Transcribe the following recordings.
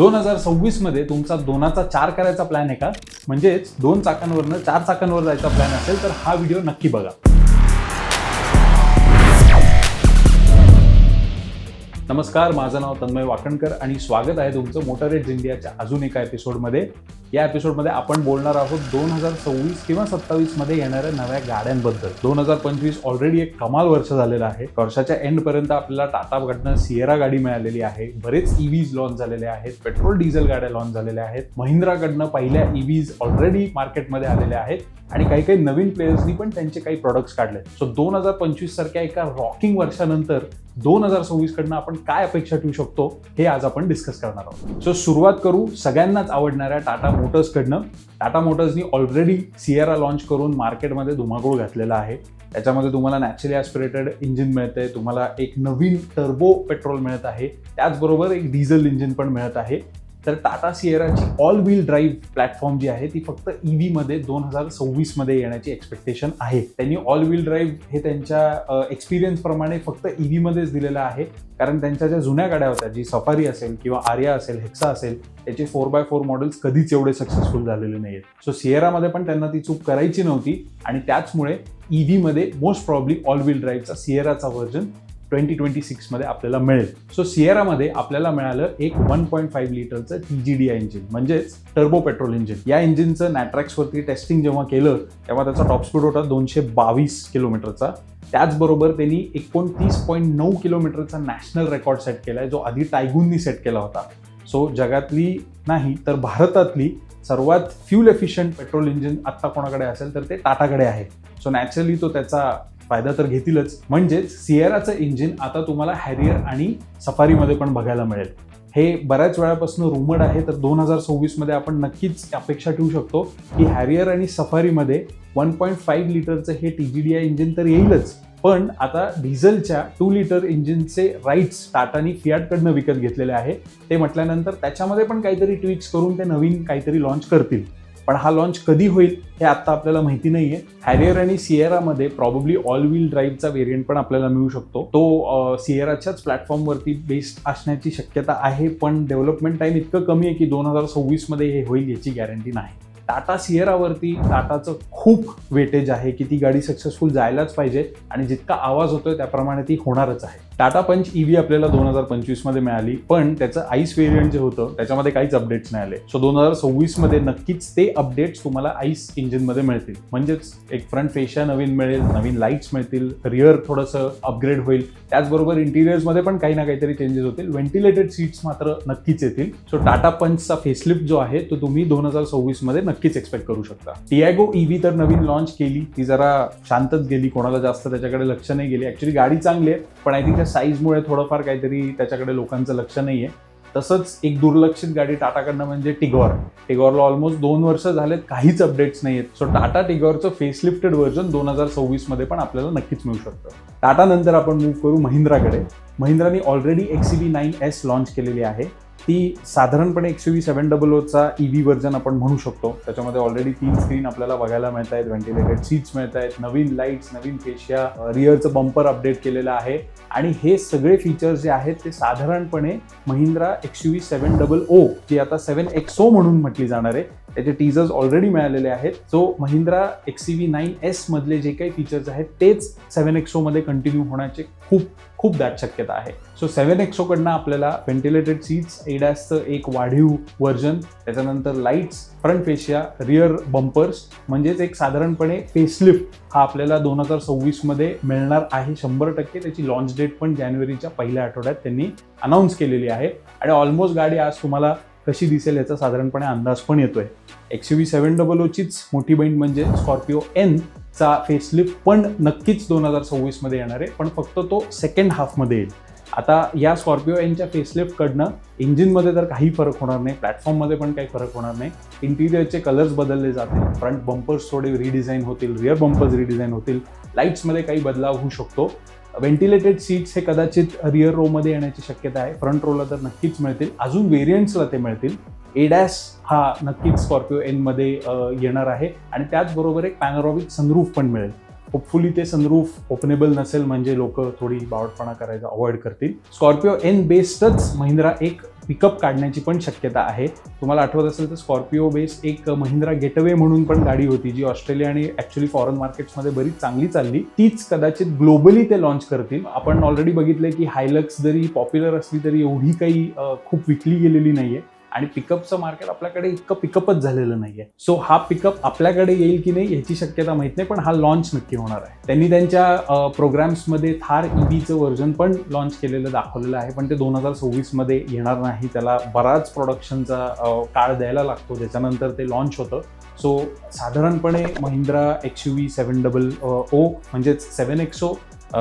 दोन हजार सव्वीसमध्ये तुमचा दोनाचा चार करायचा प्लॅन आहे का? म्हणजेच दोन चाकांवरनं चार चाकांवर जायचा प्लॅन असेल तर हा व्हिडिओ नक्की बघा. नमस्कार माझं नाव तन्मय वाकणकर आणि स्वागत आहे तुमचं मोटर एज इंडियाच्या अजून एका एपिसोडमध्ये या एपिसोडमध्ये आपण बोलणार आहोत दोन हजार सव्वीस किंवा सत्तावीसमध्ये येणाऱ्या नव्या गाड्यांबद्दल. दोन हजार पंचवीस ऑलरेडी एक कमाल वर्ष झालेलं आहे. वर्षाच्या एंडपर्यंत आपल्याला टाटाकडनं सिएरा गाडी मिळालेली आहे. बरेच e ईव्हीज लॉन्च झालेले आहेत. पेट्रोल डिझेल गाड्या लॉन्च झालेल्या आहेत. महिंद्राकडनं पहिल्या ईव्हीज ऑलरेडी मार्केटमध्ये आलेल्या आहेत. आणि काही काही नवीन प्लेयर्सनी पण त्यांचे काही प्रोडक्ट्स काढले सो दोन हजार पंचवीस सारख्या एका रॉकिंग वर्षानंतर दोन हजार सव्वीसकडनं आपण काय अपेक्षा ठेवू शकतो हे आज आपण डिस्कस करणार आहोत. सो सुरुवात करू सगळ्यांनाच आवडणाऱ्या टाटा मोटर्सकडनं टाटा मोटर्सनी ऑलरेडी सिएरा लॉन्च करून मार्केटमध्ये धुमाकूळ घातलेला आहे. त्याच्यामध्ये तुम्हाला नॅचरली ॲस्पिरेटेड इंजिन मिळतंय तुम्हाला एक नवीन टर्बो पेट्रोल मिळत आहे. त्याचबरोबर एक डिझेल इंजिन पण मिळत आहे. तर टाटा सिएराची ऑल व्हील ड्राईव्ह प्लॅटफॉर्म जी आहे ती फक्त ईव्हीमध्ये दोन हजार सव्वीसमध्ये येण्याची एक्सपेक्टेशन आहे. त्यांनी ऑल व्हील ड्राईव्ह हे त्यांच्या एक्सपिरियन्सप्रमाणे फक्त ईव्हीमध्येच दिलेलं आहे. कारण त्यांच्या ज्या जुन्या गाड्या होत्या जी सफारी असेल किंवा आर्या असेल हेक्सा असेल त्याचे फोर बाय फोर मॉडेल्स कधीच एवढे सक्सेसफुल झालेले नाहीत सो सिएरामध्ये पण त्यांना ती चूक करायची नव्हती आणि त्याचमुळे ईव्हीमध्ये मोस्ट प्रॉब्ली ऑल व्हील ड्राईव्हचा सिएराचा व्हर्जन ट्वेंटी ट्वेंटी सिक्समध्ये आपल्याला मिळेल. सो सिएरामध्ये आपल्याला मिळालं एक वन पॉईंट फाईव्ह लिटरचं T G D I engine म्हणजेच टर्बो पेट्रोल इंजिन या इंजिनचं नॅट्रॅक्सवरती टेस्टिंग जेव्हा केलं तेव्हा त्याचा टॉप स्पीड होता दोनशे बावीस किलोमीटरचा. त्याचबरोबर त्यांनी एकोणतीस पॉईंट नऊ किलोमीटरचा नॅशनल रेकॉर्ड सेट केला आहे जो आधी टायगूननी सेट केला होता. सो जगातली नाही तर भारतातली सर्वात फ्युल एफिशियंट पेट्रोल इंजिन आत्ता कोणाकडे असेल तर ते टाटाकडे आहे. सो नॅचरली तो त्याचा फायदा तर घेतीलच. म्हणजेच सिएराचं इंजिन आता तुम्हाला हॅरियर आणि सफारीमध्ये पण बघायला मिळेल. हे बऱ्याच वेळापासून रुमड आहे तर दोन हजार सव्वीसमध्ये आपण नक्कीच अपेक्षा ठेवू शकतो की हॅरियर आणि सफारीमध्ये वन पॉईंट फाईव्ह लिटरचं हे T G D I engine तर येईलच. पण आता डिझेलच्या टू लिटर इंजिनचे राईट्स टाटानी फियाटकडनं विकत घेतलेले आहे. ते म्हटल्यानंतर त्याच्यामध्ये पण काहीतरी ट्विक्स करून ते नवीन काहीतरी लॉन्च करतील. पण हा लॉन्च कधी होईल हे आता आपल्याला माहिती नाहीये. हॅरियर आणि सिएरामध्ये प्रॉब्ली ऑल व्हील ड्राईव्हचा व्हेरियंट पण आपल्याला मिळू शकतो. तो सिएराच्याच प्लॅटफॉर्मवरती बेस्ड असण्याची शक्यता आहे पण डेव्हलपमेंट टाइम इतकं कमी आहे की दोन हजार सव्वीसमध्ये हे होईल याची गॅरंटी नाही. टाटा सिएरावरती टाटाचं खूप वेटेज आहे की ती गाडी सक्सेसफुल जायलाच पाहिजे आणि जितका आवाज होतोय त्याप्रमाणे ती होणारच आहे. टाटा पंच ईव्ही आपल्याला दोन हजार पंचवीसमध्ये मिळाली पण त्याचं आईस व्हेरियंट जे होतं त्याच्यामध्ये काहीच अपडेट्स नाही आले. सो दोन हजार सव्वीसमध्ये नक्कीच ते अपडेट्स तुम्हाला आईस इंजिनमध्ये मिळतील. म्हणजेच एक फ्रंट फेशा नवीन मिळेल नवीन लाईट्स मिळतील रिअर थोडंसं अपग्रेड होईल. त्याचबरोबर इंटिरियर्समध्ये पण काही ना काहीतरी चेंजेस होतील. व्हेंटिलेटेड सीट्स मात्र नक्कीच येतील. सो टाटा पंचचा फेसलिफ्ट जो आहे तो तुम्ही दोन हजार सव्वीसमध्ये नक्कीच एक्सपेक्ट करू शकता. टियागो ईव्ही तर नवीन लॉन्च केली. ती जरा शांतच गेली. कोणाला जास्त त्याच्याकडे लक्ष नाही गेली. ऍक्च्युली गाडी चांगली आहे पण आय थिंक त्या साईजमुळे थोडंफार काहीतरी त्याच्याकडे लोकांचं लक्ष नाही आहे तसंच एक दुर्लक्षित गाडी टाटाकडनं म्हणजे टिगॉर. टिगॉरला ऑलमोस्ट दोन वर्ष झालेत काहीच अपडेट्स नाही आहेत सो टाटा टिगॉरचं फेसलिफ्टेड व्हर्जन दोन हजार सव्वीसमध्ये पण आपल्याला नक्कीच मिळू शकतं. टाटा नंतर आपण मूव्ह करू महिंद्राकडे. महिंद्राने already X B nine S launch केलेली आहे. ती साधारणपणे एक्स वीस सेवन डबल ओचा ई व्ही व्हर्जन आपण म्हणू शकतो. त्याच्यामध्ये ऑलरेडी तीन स्क्रीन आपल्याला बघायला मिळत आहेत व्हेंटिलेटेड सीट्स मिळत आहेत नवीन लाईट्स नवीन फेशिया रिअरचं बंपर अपडेट केलेलं आहे. आणि हे सगळे फीचर्स जे आहेत ते साधारणपणे महिंद्रा एक्स वीस सेवन डबल ओ जी आता सेवन एक्सो म्हणून म्हटली जाणार आहे. त्याचे टीजर्स ऑलरेडी मिळालेले आहेत. So Mahindra X V nine S मधले जे काही फीचर्स आहेत तेच सेवन एक्सो मध्ये कंटिन्यू होण्याचे खूप खूप दाट शक्यता आहे. सो सेवन एक्सोकडनं आपल्याला व्हेंटिलेटेड सीट्स एडॅसचं एक वाढीव व्हर्जन त्याच्यानंतर lights front fascia rear bumpers म्हणजेच एक साधारणपणे फेसलिफ्ट हा आपल्याला दोन हजार सव्वीसमध्ये मिळणार आहे शंभर टक्के. त्याची लॉन्च डेट पण जानेवारीच्या पहिल्या आठवड्यात त्यांनी अनाऊन्स केलेली आहे. आणि ऑलमोस्ट गाडी आज तुम्हाला कशी दिसेल याचा साधारणपणे अंदाज पण येतोय. एक्स सेव्हन सेवन डबल ओचीच मोठी बहीण म्हणजे स्कॉर्पिओ एन चा फेसलिफ्ट पण नक्कीच दोन हजार सव्वीसमध्ये येणार आहे पण फक्त तो सेकंड हाफमध्ये येईल. आता या स्कॉर्पिओ यांच्या फेसलिफ्टकडनं इंजिनमध्ये तर काही फरक होणार नाही प्लॅटफॉर्ममध्ये पण काही फरक होणार नाही. इंटिरियरचे कलर्स बदलले जातील फ्रंट बंपर्स थोडे रिडिझाईन होतील रिअर बंपर्स रिडिझाईन होतील लाईट्समध्ये काही बदलाव होऊ शकतो. व्हेंटिलेटेड सीट्स हे कदाचित रिअर रोमध्ये येण्याची शक्यता आहे फ्रंट रोला तर नक्कीच मिळतील. अजून व्हेरियंट्सला ते मिळतील. एडॅस हा नक्कीच स्कॉर्पिओ एनमध्ये येणार आहे. आणि त्याचबरोबर एक पॅनोरॉमिक सनरूफ पण मिळेल. होपफुली ते सनरूफ ओपनेबल नसेल म्हणजे लोक थोडी बावटपणा करायचा अवॉइड करतील. स्कॉर्पिओ एन बेस्डच महिंद्रा एक पिकअप काढण्याची पण शक्यता आहे. तुम्हाला आठवत असेल तर स्कॉर्पिओ बेस्ड एक महिंद्रा गेटवे म्हणून पण गाडी होती जी ऑस्ट्रेलिया आणि ऍक्च्युली फॉरेन मार्केट्समध्ये बरीच चांगली चालली. तीच कदाचित ग्लोबली ते लॉन्च करतील. आपण ऑलरेडी बघितलंय की हायलक्स जरी पॉप्युलर असली तरी एवढी काही खूप विकली गेलेली नाहीये. आणि पिकअपचं मार्केट आपल्याकडे इतकं पिकअपच झालेलं नाहीये. सो हा पिकअप आपल्याकडे येईल की नाही याची शक्यता माहीत नाही पण हा लॉन्च नक्की होणार आहे. त्यांनी त्यांच्या प्रोग्राम्समध्ये थार ईव्हीचं व्हर्जन पण लॉन्च केलेलं दाखवलेलं आहे पण ते दोन हजार सव्वीसमध्ये येणार नाही. त्याला बराच प्रोडक्शनचा काळ द्यायला लागतो. त्याच्यानंतर ते लॉन्च होतं. सो साधारणपणे Mahindra X U V seven double O म्हणजेच seven XO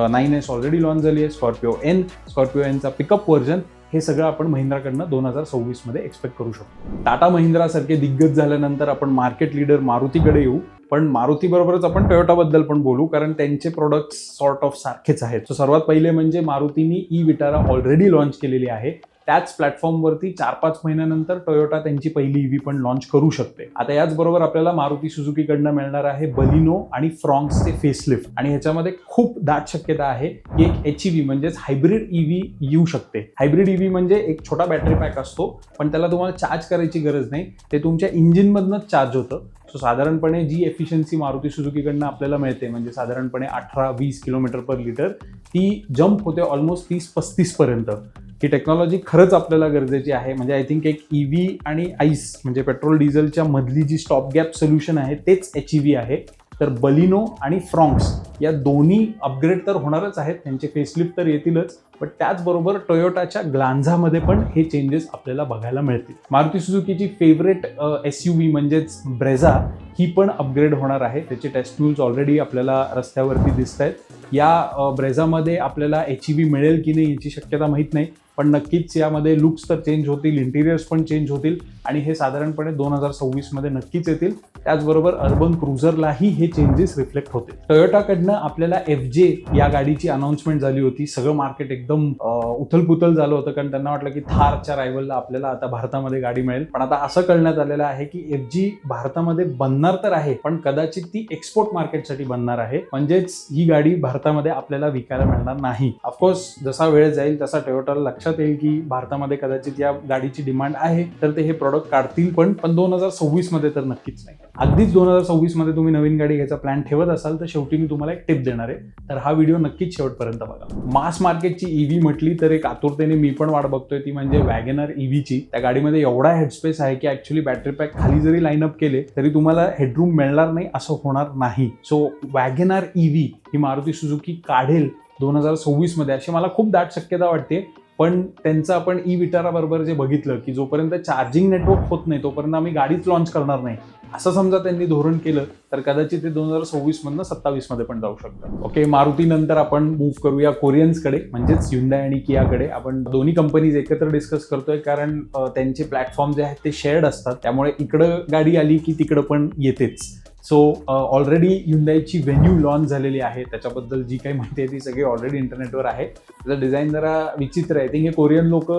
nine S already launch झाली आहे. स्कॉर्पिओ एन स्कॉर्पिओ एनचा पिकअप व्हर्जन हे सगळं आपण महिंद्राकडनं दोन हजार सव्वीसमध्ये एक्सपेक्ट करू शकतो. टाटा महिंद्रासारखे दिग्गज झाल्यानंतर आपण मार्केट लीडर मारुतीकडे येऊ. पण मारुती बरोबरच आपण टोयोटाबद्दल पण बोलू कारण त्यांचे प्रोडक्ट्स सॉर्ट ऑफ सारखेच आहेत. सो सर्वात पहिले म्हणजे मारुतीनी ई विटारा ऑलरेडी लॉन्च केलेली आहे. त्याच प्लॅटफॉर्मवरती चार पाच महिन्यानंतर टोयोटा त्यांची पहिली ईव्ही पण लॉन्च करू शकते. आता याचबरोबर आपल्याला मारुती सुझुकीकडनं मिळणार आहे बलिनो आणि फ्रॉन्क्सचे फेसलिफ्ट आणि ह्याच्यामध्ये खूप दाट शक्यता आहे की एक एच व्ही म्हणजेच हायब्रिड ईव्ही येऊ शकते. हायब्रिड ईव्ही म्हणजे एक छोटा बॅटरी पॅक असतो पण त्याला तुम्हाला चार्ज करायची गरज नाही. ते तुमच्या इंजिनमधनंच चार्ज होतं. सो साधारणपणे जी एफिशियन्सी मारुती सुझुकीकडनं आपल्याला मिळते म्हणजे साधारणपणे अठरा वीस किलोमीटर पर लिटर ती जम्प होते ऑलमोस्ट तीस पस्तीस पर्यंत. ही टेक्नॉलॉजी खरंच आपल्याला गरजेची आहे. म्हणजे आय थिंक एक ई व्ही आणि आईस म्हणजे पेट्रोल डिझेलच्या मधली जी स्टॉप गॅप सोल्युशन आहे तेच एच ई व्ही आहे. तर बलिनो आणि फ्रॉन्क्स या दोन्ही अपग्रेड तर होणारच आहेत. त्यांचे फेसलिफ्ट तर येतीलच. पण त्याचबरोबर टोयोटाच्या ग्लांझामध्ये पण हे चेंजेस आपल्याला बघायला मिळतील. मारुती सुझुकीची फेवरेट एस यू व्ही म्हणजेच ब्रेझा ही पण अपग्रेड होणार आहे. त्याचे टेस्ट न्यूज ऑलरेडी आपल्याला रस्त्यावरती दिसत आहेत या uh, ब्रेझामध्ये आपल्याला एच ई व्ही मिळेल की नाही याची शक्यता माहीत नाही. पण नक्कीच यामध्ये लुक्स तर चेंज होतील इंटिरियर्स पण चेंज होतील आणि हे साधारणपणे दोन हजार सव्वीसमध्ये नक्कीच येतील. त्याचबरोबर अर्बन क्रुझरलाही हे चेंजेस रिफ्लेक्ट होते टोयोटाकडनं आपल्याला एफ जे या गाडीची अनाऊन्समेंट झाली होती. सगळं मार्केट एकदम उथलपुथल झालं होतं कारण त्यांना वाटलं की थारच्या रायवलला आपल्याला आता भारतामध्ये गाडी मिळेल. पण आता असं कळण्यात आलेलं आहे की एफ जी भारतामध्ये बनणार तर आहे पण कदाचित ती एक्सपोर्ट मार्केटसाठी बनणार आहे. म्हणजेच ही गाडी भारतामध्ये आपल्याला विकायला मिळणार नाही. ऑफकोर्स जसा वेळ जाईल तसा टोयोटाला लक्षात येईल की भारतामध्ये कदाचित या गाडीची डिमांड आहे तर ते हे प्रॉडक्ट काढतील पण पण दोन हजार सव्वीसमध्ये तर नक्कीच नाही. अगदीच दोन हजार सव्वीसमध्ये तुम्ही नवीन गाडी घ्यायचा प्लॅन ठेवत असाल तर शेवटी मी तुम्हाला एक टिप देणार आहे. तर हा व्हिडिओ नक्कीच शेवटपर्यंत बघा. मास मार्केटची ईव्ही म्हटली तर एक आतुरतेने मी पण वाट बघतोय ती म्हणजे वॅगनर ईव्हीची त्या गाडीमध्ये एवढा हेडस्पेस आहे की ऍक्च्युली बॅटरी पॅक खाली जरी लाईनअप केले तरी तुम्हाला हेडरूम मिळणार नाही असं होणार नाही. सो वॅगनर ईव्ही ही मारुती सुझुकी काढेल दोन हजार सव्वीसमध्ये अशी मला खूप दाट शक्यता वाटते. पण त्यांचं आपण ई विटाराबरोबर जे बघितलं की जोपर्यंत चार्जिंग नेटवर्क होत नाही तोपर्यंत आम्ही गाडीच लॉन्च करणार नाही. असं समजा त्यांनी धोरण केलं तर कदाचित ते दोन हजार सव्वीस मधनं सत्तावीसमध्ये पण जाऊ शकतं ओके मारुती नंतर आपण मूव्ह करूया कोरियन्सकडे म्हणजेच युंदाय आणि कियाकडे आपण दोन्ही कंपनीज एकत्र डिस्कस करतोय कारण त्यांचे प्लॅटफॉर्म जे आहेत ते शेअर्ड असतात. त्यामुळे इकडं गाडी आली की तिकडं पण येतेच. सो ऑलरेडी युंदाईची व्हेन्यू लॉन्च झालेली आहे. त्याच्याबद्दल जी काही माहिती आहे ती सगळी ऑलरेडी इंटरनेटवर आहे. त्याचं डिझाईन जरा विचित्र आहे. थिंक हे कोरियन लोक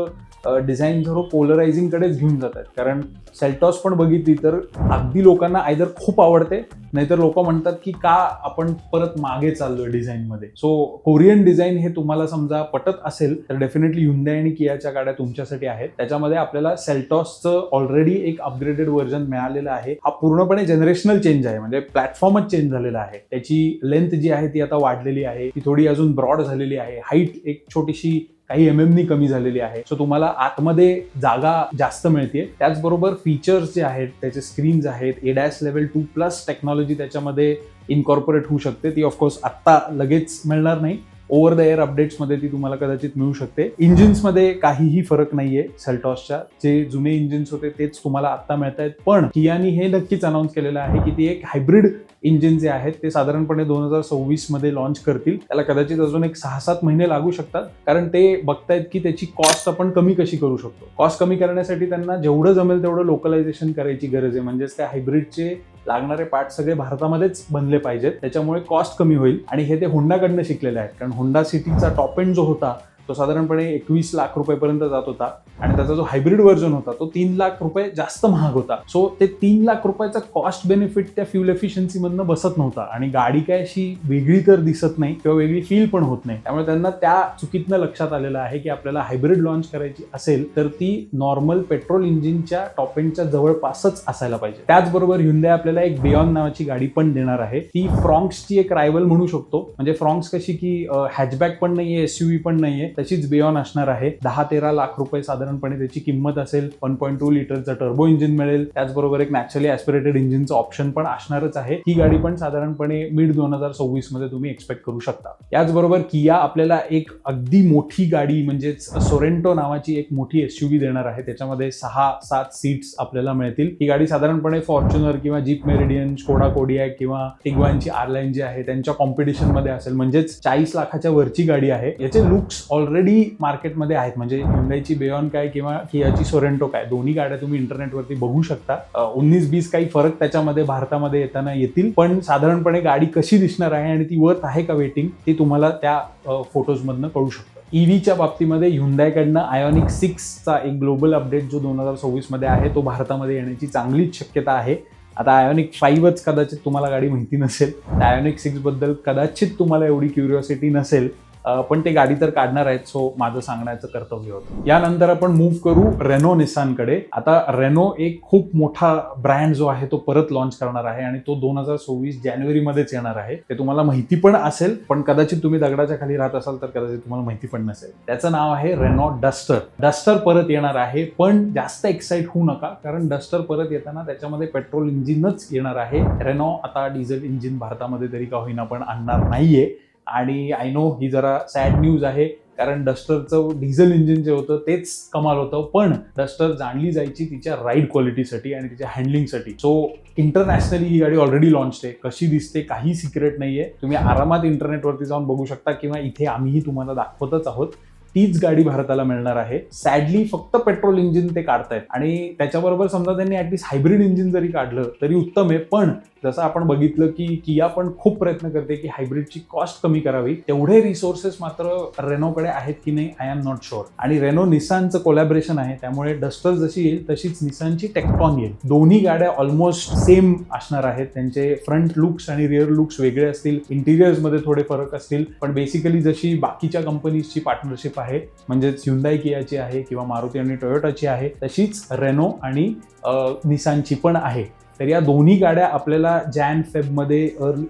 डिझाईन जरा पोलरायझिंगकडेच घेऊन जातात कारण सेल्टॉस पण बघितली तर अगदी लोकांना आयदर खूप आवडते नाहीतर लोक म्हणतात की का आपण परत मागे चाललोय डिझाईनमध्ये सो कोरियन डिझाईन हे तुम्हाला समजा पटत असेल तर डेफिनेटली युंदे आणि कियाच्या गाड्या तुमच्यासाठी आहेत. त्याच्यामध्ये आपल्याला सेल्टॉसचं ऑलरेडी एक अपग्रेडेड व्हर्जन मिळालेलं आहे. हा पूर्णपणे जनरेशनल चेंज आहे म्हणजे प्लॅटफॉर्मच चेंज झालेला आहे. त्याची लेंथ जी आहे ती आता वाढलेली आहे. ती थोडी अजून ब्रॉड झालेली आहे. हाईट एक छोटीशी काही एम एमनी कमी झालेली आहे. सो तुम्हाला आतमध्ये जागा जास्त मिळते त्याचबरोबर फीचर्स जे आहेत त्याचे स्क्रीन्स आहेत ADAS level two plus technology त्याच्यामध्ये इनकॉर्पोरेट होऊ शकते. ती ऑफकोर्स आत्ता लगेच मिळणार नाही. ओव्हर द एअर अपडेट्समध्ये ती तुम्हाला कदाचित मिळू शकते. इंजिन्समध्ये काहीही फरक नाहीये सेल्टॉसच्या जे जुने इंजिन्स होते तेच तुम्हाला आत्ता मिळत आहेत पण कियानी हे नक्कीच अनाऊन्स केलेलं आहे की ती एक हायब्रिड इंजिन जे आहेत ते साधारणपणे दोन हजार सव्वीसमध्ये लॉन्च करतील. त्याला कदाचित अजून एक सहा सात महिने लागू शकतात. कारण ते बघतायत की त्याची कॉस्ट आपण कमी कशी करू शकतो. कॉस्ट कमी करण्यासाठी त्यांना जेवढं जमेल तेवढं लोकलायझेशन करायची गरज आहे. म्हणजेच त्या हायब्रिडचे लागणारे पार्ट सगळे भारतामध्येच बनले पाहिजेत. त्याच्यामुळे कॉस्ट कमी होईल. आणि हे ते होंडाकडनं शिकलेले आहेत. कारण होंडा सिटीचा टॉप एंड जो होता तो साधारणपणे एकवीस लाख रुपयेपर्यंत जात होता आणि त्याचा जो हायब्रिड व्हर्जन होता तो तीन लाख रुपये जास्त महाग होता. सो ते तीन लाख रुपयाचा कॉस्ट बेनिफिट त्या फ्युल एफिशियन्सीमधनं बसत नव्हता आणि गाडी काय अशी वेगळी तर दिसत नाही किंवा वेगळी फील पण होत नाही. त्यामुळे त्यांना त्या चुकीतनं लक्षात आलेलं आहे की आपल्याला हायब्रिड लॉन्च करायची असेल तर ती नॉर्मल पेट्रोल इंजिनच्या टॉप एंडच्या जवळपासच असायला पाहिजे. त्याचबरोबर hyundai आपल्याला एक बियॉन नावाची गाडी पण देणार आहे. ती फ्रॉन्क्सची एक रायवल म्हणू शकतो. म्हणजे फ्रॉन्क्स कशी की हॅचबॅक पण नाहीये एसयूव्ही पण नाहीये तशीच बियॉन असणार आहे. दहा तेरा लाख रुपये साधारणपणे त्याची किंमत असेल. वन पॉईंट टू लिटरचं टर्बो इंजिन मिळेल. त्याचबरोबर एक नॅचरली ऍस्पिरेटेड इंजिनचं ऑप्शन पण असणारच आहे. ही गाडी पण साधारणपणे मिड दोन हजार सव्वीसमध्ये तुम्ही एक्सपेक्ट करू शकता. याचबरोबर किया आपल्याला एक अगदी मोठी गाडी म्हणजेच सोरेंटो नावाची एक मोठी एसयूव्ही देणार आहे. त्याच्यामध्ये सहा सात सीट्स आपल्याला मिळतील. ही गाडी साधारणपणे फॉर्च्युनर किंवा जीप मेरिडियन स्कोडा कोडिया किंवा टिगवानची आरलाईन जी आहे त्यांच्या कॉम्पिटिशनमध्ये असेल. म्हणजेच चाळीस लाखाच्या वरची गाडी आहे. याचे लुक्स ऑल ऑलरेडी मार्केटमध्ये आहेत. म्हणजे हुंडाईची बेऑन काय किंवा कियाची सोरेंटो काय दोन्ही गाड्या तुम्ही इंटरनेटवरती बघू शकता. उन्नीस बीस काही फरक त्याच्यामध्ये भारतामध्ये येताना येतील. पण साधारणपणे गाडी कशी दिसणार आहे आणि ती वर्थ आहे का वेटिंग ती तुम्हाला त्या फोटोजमधनं कळू शकतं. ईव्हीच्या बाबतीमध्ये हुंदायकडनं आयोनिक सिक्सचा एक ग्लोबल अपडेट जो दोन हजार सव्वीसमध्ये आहे तो भारतामध्ये येण्याची चांगलीच शक्यता आहे. आता आयोनिक फाईव्हच कदाचित तुम्हाला गाडी माहिती नसेल. आयोनिक सिक्सबद्दल कदाचित तुम्हाला एवढी क्युरिओसिटी नसेल. पण ते गाडी तर काढणार आहेत सो माझं सांगण्याचं कर्तव्य होतं. यानंतर आपण मूव्ह करू रेनो निसानकडे आता रेनो एक खूप मोठा ब्रँड जो आहे तो परत लॉन्च करणार आहे आणि तो दोन हजार सव्वीस जानेवारीमध्येच येणार आहे. ते तुम्हाला माहिती पण असेल पण कदाचित तुम्ही दगडाच्या खाली राहत असाल तर कदाचित तुम्हाला माहिती पण नसेल. त्याचं नाव आहे रेनो डस्टर डस्टर परत येणार आहे पण जास्त एक्साइट होऊ नका कारण डस्टर परत येताना त्याच्यामध्ये पेट्रोल इंजिनच येणार आहे. रेनो आता डिझेल इंजिन भारतामध्ये तरी का होईना पण आणणार नाहीये. आणि आय नो ही जरा सॅड न्यूज आहे कारण डस्टरचं डिझेल इंजिन जे होतं तेच कमाल होतं पण डस्टर जाणली जायची तिच्या राईड क्वालिटीसाठी आणि तिच्या हँडलिंगसाठी सो इंटरनॅशनली ही गाडी ऑलरेडी लॉन्च आहे. कशी दिसते काही सिक्रेट नाहीये. तुम्ही आरामात इंटरनेटवरती जाऊन बघू शकता किंवा इथे आम्हीही तुम्हाला दाखवतच आहोत. तीच गाडी भारताला मिळणार आहे. सॅडली फक्त पेट्रोल इंजिन ते काढतायत. आणि त्याच्याबरोबर समजा त्यांनी ऍटलीस्ट हायब्रिड इंजिन जरी काढलं तरी उत्तम आहे. पण जसं आपण बघितलं की किया पण खूप प्रयत्न करते की हायब्रिडची कॉस्ट कमी करावी. तेवढे रिसोर्सेस मात्र रेनोकडे आहेत की नाही आय एम नॉट शुअर आणि रेनो निसानचं कोलॅबरेशन आहे त्यामुळे डस्टर जशी येईल तशीच निसानची टेक्टॉन येईल. दोन्ही गाड्या ऑलमोस्ट सेम असणार आहेत. त्यांचे फ्रंट लुक्स आणि रिअर लुक्स वेगळे असतील. इंटिरियर्समध्ये थोडे फरक असतील. पण बेसिकली जशी बाकीच्या कंपनीजची पार्टनरशिप आहे म्हणजेच हुंदाई कियाची आहे किंवा मारुती आणि टोयोटाची आहे तशीच रेनो आणि निसानची पण आहे. तर या दोन्ही गाड्या आपल्याला जॅन फेबमध्ये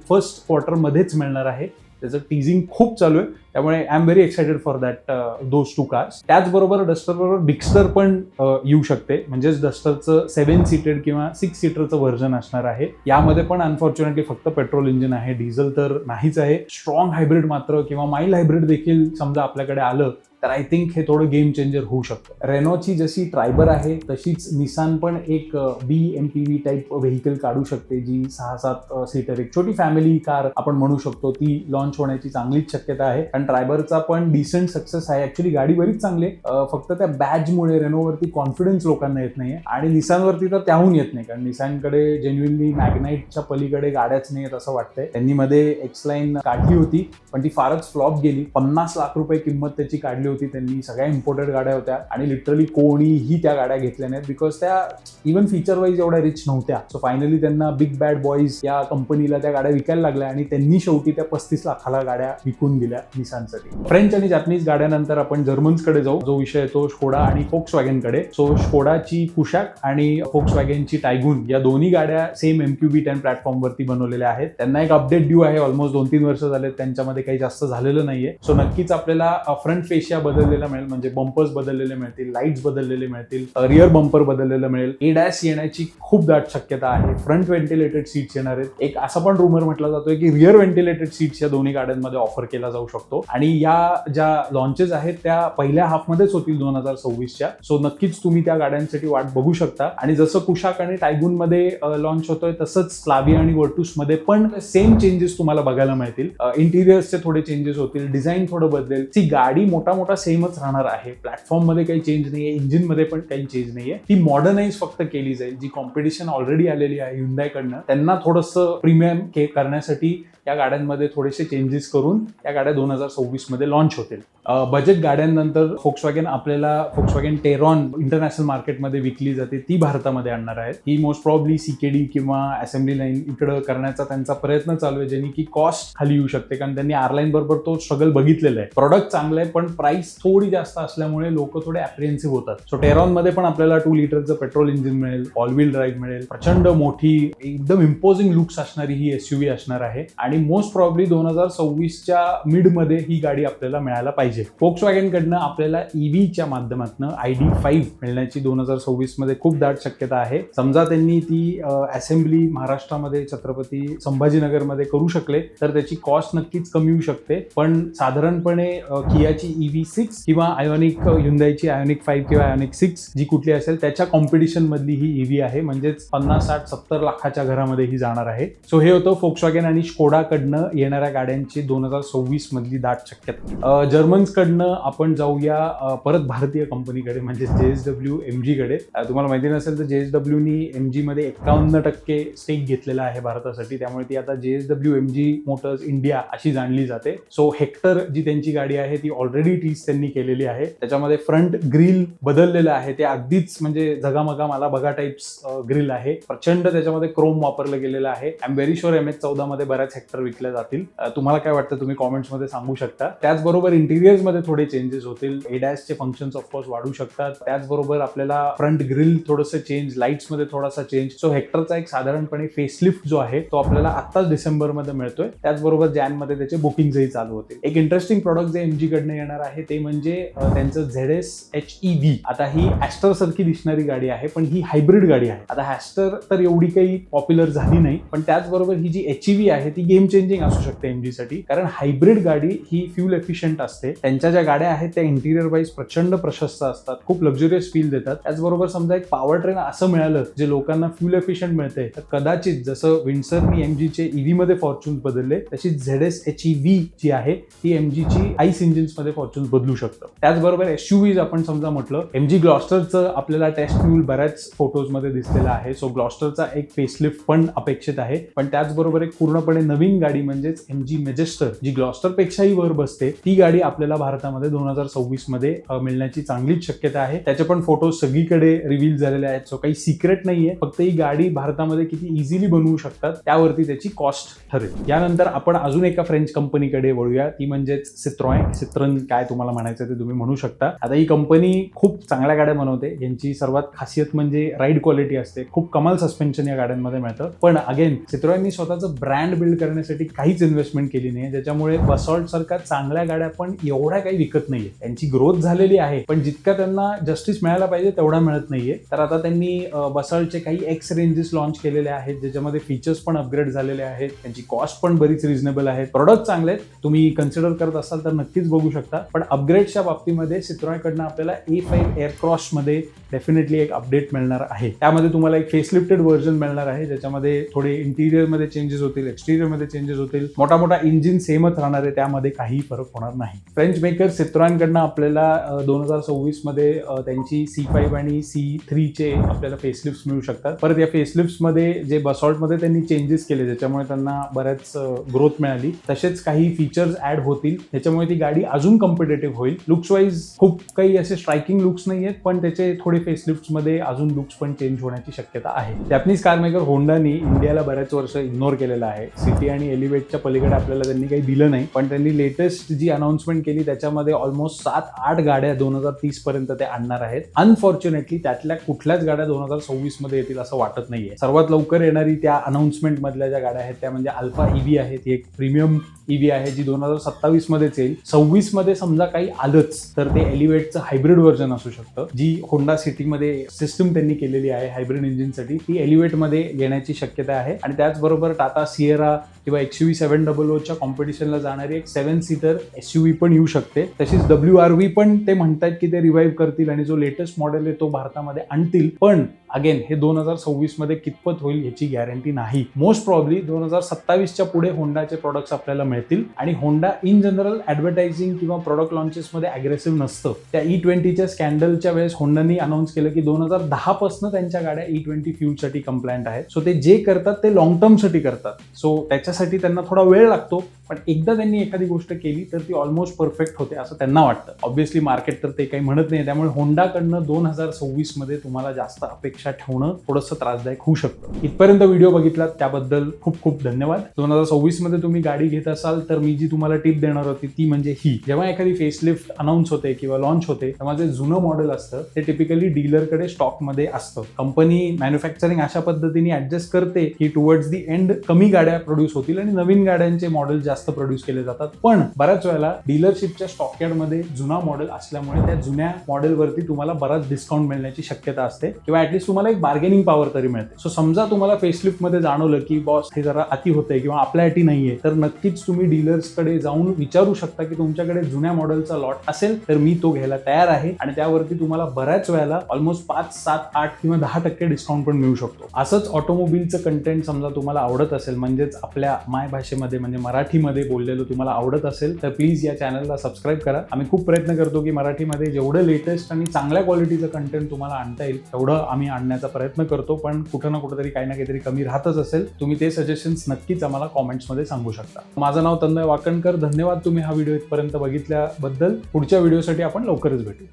फर्स्ट क्वार्टरमध्येच मिळणार आहे. त्याचं टीझिंग खूप चालू आहे. त्यामुळे I am very excited for that those two cars त्याचबरोबर डस्टरबरोबर बिक्स्टर पण uh, येऊ शकते. म्हणजेच डस्टरचं सेवन सीटेड किंवा सिक्स सीटरचं व्हर्जन असणार आहे. यामध्ये पण अनफॉर्च्युनेटली फक्त पेट्रोल इंजिन आहे. डिझेल तर नाहीच आहे. स्ट्रॉंग हायब्रिड मात्र किंवा माइल्ड हायब्रिड देखील समजा आपल्याकडे आलं तर आय थिंक हे थोडं गेम चेंजर होऊ शकतं. रेनोची जशी ट्रायबर आहे तशीच निसान पण एक B M P V type vehicle काढू शकते जी सहा सात सीटर एक छोटी फॅमिली कार आपण म्हणू शकतो ती लॉन्च होण्याची चांगलीच शक्यता आहे. कारण ट्रायबरचा पण डिसेंट सक्सेस आहे. ऍक्च्युली गाडी बरीच चांगली आहे. फक्त त्या बॅजमुळे रेनोवरती कॉन्फिडन्स लोकांना येत नाहीये. आणि निसानवरती तर त्याहून येत नाही कारण निसानकडे जेन्युनली मॅग्नाईटच्या पलीकडे गाड्याच नाही आहेत असं वाटतंय. त्यांनी मध्ये एक्स लाईन काढली होती पण ती फारच फ्लॉप गेली. पन्नास लाख रुपये किंमत त्याची काढली होती त्यांनी सगळ्या इम्पोर्टेड गाड्या होत्या आणि लिटरली कोणीही त्या गाड्या घेतल्या नाहीत बिकॉज त्या इव्हन फीचर वाईज एवढ्या रिच नव्हत्या. सो फायनली त्यांना बिग बॅड बॉईज या कंपनीला त्या गाड्या विकायला लागल्या आणि त्यांनी शेवटी त्या पस्तीस लाखाला गाड्या विकून दिल्या निसानसाठी फ्रेंच आणि जॅपनीज गाड्यानंतर आपण जर्मन्सकडे जाऊ जो विषय येतो शोडा आणि फोक्स वॅगनकडे सो शोडाची कुशाक आणि फोक्स वॅगनची टायगून या दोन्ही गाड्या सेम एम क्यू टेन प्लॅटफॉर्मवरती बनवलेल्या आहेत. त्यांना एक अपडेट ड्यू आहे ऑलमोस्ट दोन तीन वर्ष झाले त्यांच्यामध्ये काही जास्त झालेलं नाहीये. सो नक्कीच आपल्याला फ्रंट फेशिया बदललेला मिळेल म्हणजे बंपर्स बदललेले मिळतील लाईट्स बदललेले मिळतील रिअर बंपर बदललेलं मिळेल. एडॅस येण्याची खूप दाट शक्यता आहे. फ्रंट व्हेंटिलेटेड सीट्स येणार आहेत. एक असा पण रुमर म्हटला जातोय की रिअर व्हेंटिलेटेड सीट्स या दोन्ही गाड्यांमध्ये ऑफर केला जाऊ शकतो. आणि या ज्या लॉन्चेस आहेत त्या पहिल्या हाफमध्येच होतील दोन हजार सव्वीसच्या. सो नक्कीच तुम्ही त्या गाड्यांसाठी वाट बघू शकता. आणि जसं कुशाक आणि टायगून मध्ये लॉन्च होतोय तसंच स्लाविया आणि वर्टूसमध्ये पण सेम चेंजेस तुम्हाला बघायला मिळतील. इंटिरियर्सचे थोडे चेंजेस होतील डिझाईन थोडं बदलेल. ती गाडी मोठा मोठा सेमच राहणार आहे. प्लॅटफॉर्ममध्ये काही चेंज नाहीये इंजिनमध्ये पण काही चेंज नाहीये. ती मॉडर्नाइज फक्त केली जाईल. जी कॉम्पिटिशन ऑलरेडी आलेली आहे युंदायकडनं त्यांना थोडंसं प्रीमियम करण्यासाठी या गाड्यांमध्ये थोडेसे चेंजेस करून या गाड्या दोन हजार सव्वीसमध्ये लॉन्च होतील. बजेट गाड्यांनंतर फोक्सवॅगन आपल्याला फोक्सवॅगन टेरॉन इंटरनॅशनल मार्केटमध्ये विकली जाते. ती भारतामध्ये आणणार आहेत. ही मोस्ट प्रॉब्ली सीकेडी किंवा असेंब्ली लाईन इकडं करण्याचा त्यांचा प्रयत्न चालू आहे ज्यांनी की कॉस्ट खाली येऊ शकते. कारण त्यांनी आरलाईन बरोबर तो स्ट्रगल बघितलेला आहे. प्रॉडक्ट चांगलं आहे पण प्राइस थोडी जास्त असल्यामुळे लोक थोडे अप्रिहेन्सिव्ह होतात. सो टेरॉनमध्ये पण आपल्याला टू लिटरचं पेट्रोल इंजिन मिळेल ऑल व्हील ड्राईव्ह मिळेल. प्रचंड मोठी एकदम इम्पोजिंग लुक्स असणारी ही एसयूव्ही असणार आहे. आणि मोस्ट प्रॉब्ली दोन हजार सव्वीसच्या मिडमध्ये ही गाडी आपल्याला मिळायला पाहिजे. पाहिजे. कडनं आपल्याला ईव्हीच्या माध्यमातून आय डी फाईव्ह मिळण्याची दोन हजार सव्वीसमध्ये खूप दाट शक्यता आहे. समजा त्यांनी ती असेंब्ली महाराष्ट्रामध्ये छत्रपती संभाजीनगरमध्ये करू शकले तर त्याची कॉस्ट नक्कीच कमी होऊ शकते. पण साधारणपणे कियाची ईव्ही सिक्स किंवा आयोनिक हुंदाईची आयोनिक फाईव्ह किंवा आयोनिक सिक्स जी कुठली असेल त्याच्या कॉम्पिटिशन मधली ही ईव्ही आहे. म्हणजेच पन्नास साठ सत्तर लाखाच्या घरामध्ये ही जाणार आहे. सो हे होतं फोक्सवॅगन आणि स्कोडाकडनं येणाऱ्या गाड्यांची दोन हजार सव्वीस मधली दाट शक्यता. जर्मन कडनं आपण जाऊया परत भारतीय कंपनीकडे म्हणजे जे एस डब्ल्यू एम जीकडे. तुम्हाला माहिती नसेल तर जे एस डब्ल्यूनी एम जीमध्ये एकावन्न टक्के स्टेक घेतलेला आहे भारतासाठी. त्यामुळे ती आता J S W M G Motors India अशी जाणली जाते. सो हेक्टर जी त्यांची गाडी आहे ती ऑलरेडी टीच त्यांनी केलेली आहे. त्याच्यामध्ये फ्रंट ग्रिल बदललेलं आहे. ते अगदीच म्हणजे जगामगा मला बघा टाईप्स ग्रिल आहे. प्रचंड त्याच्यामध्ये क्रोम वापरलं गेलेलं आहे. I'm very sure M H चौदा मध्ये बऱ्याच हेक्टर विकल्या जातील. तुम्हाला काय वाटतं? तुम्ही कॉमेंट्समध्ये सांगू शकता. त्याचबरोबर इंटिरियर मध्ये थोडे चेंजेस होतील. एडॅसचे फंक्शन्स ऑफकोर्स वाढू शकतात. त्याचबरोबर आपल्याला फ्रंट ग्रिल थोडंसं चेंज लाईट्समध्ये थोडासा चेंज सो हेक्टरचा एक साधारणपणे फेसलिफ्ट जो आहे तो आपल्याला आत्ताच डिसेंबरमध्ये मिळतोय. त्याचबरोबर जॅनमध्ये त्याचे बुकिंगही चालू होते एक इंटरेस्टिंग प्रॉडक्ट जे एमजी कडनं येणार आहे ते म्हणजे त्यांचं Z S H E V आता ही ॲस्टर सारखी दिसणारी गाडी आहे पण ही हायब्रिड गाडी आहे. आता हॅस्टर तर एवढी काही पॉप्युलर झाली नाही पण त्याचबरोबर ही जी एच व्ही आहे ती गेम चेंजिंग असू शकते एमजी साठी. कारण हायब्रिड गाडी ही फ्युल एफिशियंट असते. त्यांच्या ज्या गाड्या आहेत त्या इंटिरियर वाईज प्रचंड प्रशस्त असतात खूप लक्झुरियस फील देतात. त्याचबरोबर समजा एक पॉवर ट्रेन असं मिळालं जे लोकांना फ्युल एफिशियंट मिळते तर कदाचित जसं विन्सरनी एमजीचे ईव्ही मध्ये फॉर्च्यून बदलले तशी Z S H E V जी आहे ती एमजीची आईस इंजिन्समध्ये फॉर्च्यून बदलू शकतं. त्याचबरोबर एस आपण समजा म्हटलं एमजी ग्लॉस्टरचं आपल्याला टेस्ट फ्यूल बऱ्याच फोटोजमध्ये दिसलेलं आहे. सो ग्लॉस्टरचा एक फेसलिफ्ट पण अपेक्षित आहे. पण त्याचबरोबर एक पूर्णपणे नवीन गाडी म्हणजेच एम जी मेजेस्टर जी ग्लॉस्टर पेक्षाही वर बसते ती गाडी आपल्याला भारतामध्ये दोन हजार सव्वीसमध्ये मिळण्याची चांगलीच शक्यता आहे. त्याचे पण फोटो सगळीकडे रिव्हील झालेले आहेत. सो काही सिक्रेट नाहीये. फक्त ही गाडी भारतामध्ये किती इझिली बनवू शकतात त्यावरती त्याची कॉस्ट ठरेल. यानंतर आपण अजून एका फ्रेंच कंपनीकडे वळूया. ती म्हणजेच सित्रॉय सित्रन काय तुम्हाला म्हणायचं ते तुम्ही म्हणू शकता. आता ही कंपनी खूप चांगल्या गाड्या बनवते. यांची सर्वात खासियत म्हणजे राईड क्वालिटी असते. खूप कमाल सस्पेन्शन या गाड्यांमध्ये मिळतं. पण अगेन सित्रॉयनी स्वतःचं ब्रँड बिल्ड करण्यासाठी काहीच इन्व्हेस्टमेंट केली नाही. ज्याच्यामुळे बसॉल्ट सारख्या चांगल्या गाड्या पण एवढ्या काही विकत नाहीये. त्यांची ग्रोथ झालेली आहे पण जितका त्यांना जस्टिस मिळायला पाहिजे तेवढा मिळत नाहीये. तर आता त्यांनी बसाळचे काही एक्स रेंजेस लॉन्च केलेले आहेत ज्याच्यामध्ये फीचर्स पण अपग्रेड झालेले आहेत त्यांची कॉस्ट पण बरीच रिझनेबल आहे प्रॉडक्ट चांगले आहेत. तुम्ही कन्सिडर करत असाल तर नक्कीच बघू शकता. पण अपग्रेडच्या बाबतीमध्ये सित्रॉयकडनं आपल्याला ए फाईव्ह एअरक्रॉसमध्ये डेफिनेटली एक अपडेट मिळणार आहे. त्यामध्ये तुम्हाला एक फेसलिफ्टेड व्हर्जन मिळणार आहे ज्याच्यामध्ये थोडे इंटिरियरमध्ये चेंजेस होतील एक्सटिरियरमध्ये चेंजेस होतील. मोठा मोठा इंजिन सेमच राहणार आहे त्यामध्ये काही फरक होणार नाही. फ्रेंच मेकर सित्रांकडनं आपल्याला दोन हजार सव्वीसमध्ये त्यांची सी फाईव्ह आणि सी थ्रीचे आपल्याला फेसलिफ्ट मिळू शकतात. परत या फेसलिफ्टमध्ये जे बसॉल्टमध्ये त्यांनी चेंजेस केले ज्याच्यामुळे त्यांना बऱ्याच ग्रोथ मिळाली. तसेच काही फीचर्स ऍड होतील त्याच्यामुळे ती गाडी अजून कॉम्पिटेटिव्ह होईल. लुक्स वाईज खूप काही असे स्ट्रायकिंग लुक्स नाही आहेत पण त्याचे थोडे फेसलिफ्ट अजून लुक्स पण चेंज होण्याची शक्यता आहे. जॅपनीज कार मेकर होंडानी इंडियाला बऱ्याच वर्ष इग्नोर केलेला आहे. सिटी आणि एलिवेटच्या पलीकडे आपल्याला त्यांनी काही दिलं नाही पण त्यांनी लेटेस्ट जी अनाउन्समेंट केली त्याच्यामध्ये ऑलमोस्ट सात आठ गाड्या दोन हजार तीस पर्यंत ते आणणार आहेत. अनफॉर्च्युनेटली त्यातल्या कुठल्याच गाड्या दोन हजार सव्वीसमध्ये येतील असं वाटत नाहीये. सर्वात लवकर येणारी त्या अनाउन्समेंट मधल्या ज्या गाड्या आहेत त्या म्हणजे अल्फा ईव्ही आहे ती एक प्रीमियम ईव्ही आहे जी दोन हजार सत्तावीस मध्येच येईल. सव्वीसमध्ये समजा काही आलंच तर ते एलिव्हेटचं हायब्रिड व्हर्जन असू शकतं. जी होंडा सिटीमध्ये सिस्टम त्यांनी केलेली आहे हायब्रिड इंजिनसाठी ती एलिव्हेटमध्ये येण्याची शक्यता आहे. आणि त्याचबरोबर टाटा सिएरा किंवा एक्स व्ही सेव्हन डबल ओच्या कॉम्पिटिशनला जाणारी एक सेव्हन सीटर एस यू पण येऊ शकते. तशीच डब्ल्यू आर व्ही पण ते म्हणतात की ते रिवाईव्ह करतील आणि जो लेटेस्ट मॉडेल आहे तो भारतामध्ये आणतील. पण अगेन हे दोन हजार सव्वीसमध्ये कितपत होईल याची गॅरंटी नाही. मोस्ट प्रॉब्ली दोन हजार सत्तावीसच्या पुढे होंडाचे प्रोडक्ट्स आपल्याला मिळतील. आणि होंडा इन जनरल ऍडव्हर्टायझिंग किंवा प्रॉडक्ट लॉन्चेसमध्ये अग्रेसिव्ह नसतं. त्या ई ट्वेंटीच्या स्कॅन्डलच्या वेळेस होंडानी अनाऊन्स केलं की दोन हजार दहा पासून त्यांच्या गाड्या ई ट्वेंटी फ्यूलसाठी कंप्लायंट आहेत. सो ते जे करतात ते लॉंग टर्मसाठी करतात. सो त्याच्यासाठी त्यांना थोडा वेळ लागतो. पण एकदा त्यांनी एखादी गोष्ट केली तर ती ऑलमोस्ट परफेक्ट होते असं त्यांना वाटतं. ऑब्व्हियसली मार्केट तर ते काही म्हणत नाही त्यामुळे होंडाकडनं दोन हजार सव्वीसमध्ये तुम्हाला जास्त अपेक्षा ठेवणं थोडंसं त्रासदायक होऊ शकतं. इथपर्यंत व्हिडिओ बघितलात त्याबद्दल खूप खूप धन्यवाद. दोन हजार सव्वीसमध्ये तुम्ही गाडी घेत असाल तर मी जी तुम्हाला टिप देणार होती ती म्हणजे ही. जेव्हा एखादी फेसलिफ्ट अनाऊन्स होते किंवा लॉन्च होते तेव्हा जे जुनं मॉडेल असतं ते टिपिकली डीलरकडे स्टॉकमध्ये असतं. कंपनी मॅन्युफॅक्चरिंग अशा पद्धतीने ऍडजस्ट करते की टुवर्ड्स दी एंड कमी गाड्या प्रोड्यूस होतील आणि नवीन गाड्यांचे मॉडेल जास्त प्रोड्यूस केले जातात. पण बऱ्याच वेळेला डीलरशिपच्या स्टॉकयार्डमध्ये जुना मॉडेल असल्यामुळे त्या जुन्या मॉडेलवरती तुम्हाला बराच डिस्काउंट मिळण्याची शक्यता असते किंवा ऍटलीस्ट तुम्हाला एक बार्गेनिंग पॉवर तरी मिळते. सो समजा तुम्हाला फेसलिफ्टमध्ये जाणवलं की बॉस हे जरा अति होतंय किंवा आपल्या अटी नाहीये तर नक्कीच तुम्ही डीलर्सकडे जाऊन विचारू शकता की तुमच्याकडे जुन्या मॉडेलचा लॉट असेल तर मी तो घ्यायला तयार आहे आणि त्यावरती तुम्हाला बऱ्याच वेळेला ऑलमोस्ट पाच सात आठ किंवा दहा टक्के डिस्काउंट पण मिळू शकतो. असंच ऑटोमोबिलचं कंटेंट समजा तुम्हाला आवडत असेल म्हणजेच आपल्या माय भाषेमध्ये म्हणजे मराठीमध्ये बोललेलं तुम्हाला आवडत असेल तर प्लीज या चॅनलला सबस्क्राईब करा. आम्ही खूप प्रयत्न करतो की मराठीमध्ये जेवढं लेटेस्ट आणि चांगल्या क्वालिटीचं कंटेंट तुम्हाला आणता येईल तेवढं आम्ही आणण्याचा प्रयत्न करतो पण कुठं ना कुठेतरी काही ना काहीतरी कमी राहतच असेल. तुम्ही ते सजेशन्स नक्कीच आम्हाला कॉमेंट्समध्ये सांगू शकता. माझं नाव तन्मय वाकणकर. धन्यवाद तुम्ही हा व्हिडिओ इथपर्यंत बघितल्याबद्दल. पुढच्या व्हिडिओसाठी आपण लवकरच भेटू.